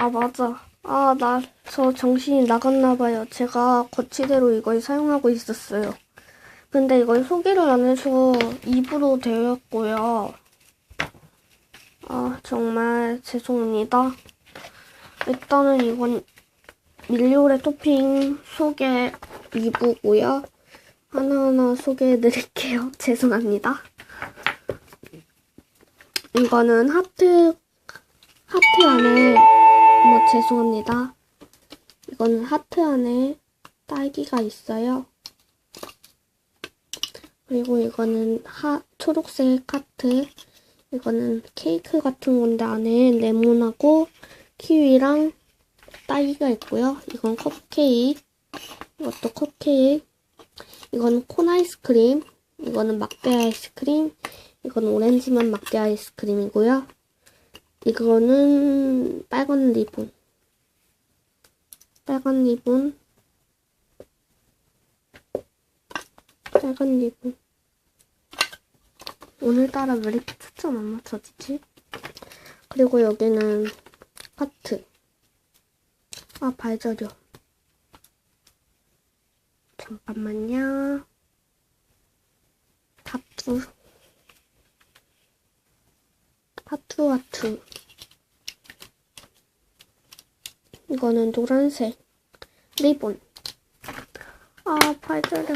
아, 맞아. 아, 나, 저 정신이 나갔나봐요. 제가 거치대로 이걸 사용하고 있었어요. 근데 이걸 소개를 안 해서 입으로 되었고요. 아, 정말 죄송합니다. 일단은 이건 밀리오레 토핑 소개 2부고요. 하나하나 소개해 드릴게요. 죄송합니다. 이거는 하트, 하트 안에, 뭐, 죄송합니다. 이거는 하트 안에 딸기가 있어요. 그리고 이거는 하, 초록색 하트. 이거는 케이크 같은 건데 안에 레몬하고 키위랑 딸기가 있고요. 이건 컵케이크. 이것도 컵케이크. 이거는 콘 아이스크림. 이거는 막대 아이스크림. 이건 오렌지만 막대 아이스크림이고요. 이거는 빨간 리본. 빨간 리본. 빨간 리본. 오늘따라 왜 이렇게 초점 안 맞춰지지? 그리고 여기는 하트. 아, 발 저려. 잠깐만요. 하트. 하트, 하트. 이거는 노란색. 리본. 아, 발 저려.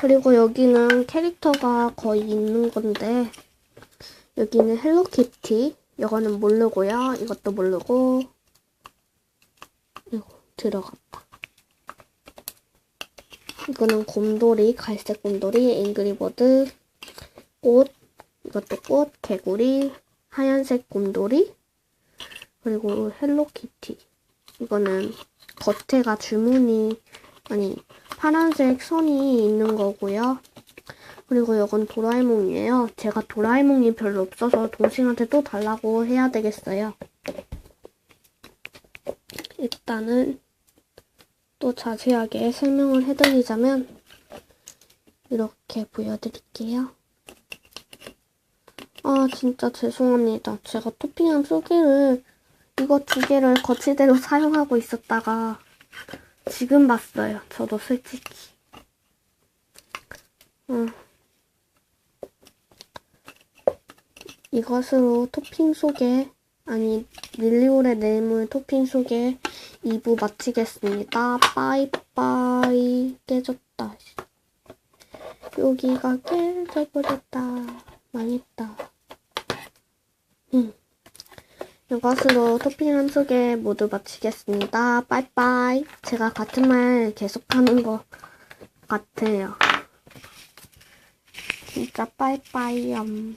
그리고 여기는 캐릭터가 거의 있는 건데, 여기는 헬로키티. 이거는 모르고요. 이것도 모르고. 이거 들어갔다. 이거는 곰돌이, 갈색 곰돌이, 앵그리버드, 꽃, 이것도 꽃, 개구리, 하얀색 곰돌이, 그리고 헬로키티. 이거는 겉에가 줄무늬, 아니, 파란색 선이 있는 거고요. 그리고 이건 도라에몽이에요. 제가 도라에몽이 별로 없어서 동생한테 또 달라고 해야 되겠어요. 일단은 또 자세하게 설명을 해드리자면 이렇게 보여드릴게요. 아 진짜 죄송합니다. 제가 토핑한 소개를 이거 두 개를 거치대로 사용하고 있었다가 지금 봤어요. 저도 솔직히. 음. 이것으로 토핑 소개, 아니, 릴리올의 뇌물 토핑 소개 2부 마치겠습니다. 빠이빠이. 깨졌다. 여기가 깨져버렸다. 음. 이것으로 토핑 한 소개 모두 마치겠습니다. 빠이빠이. 제가 같은 말 계속하는 것 같아요. 진짜 빠이빠이. 음.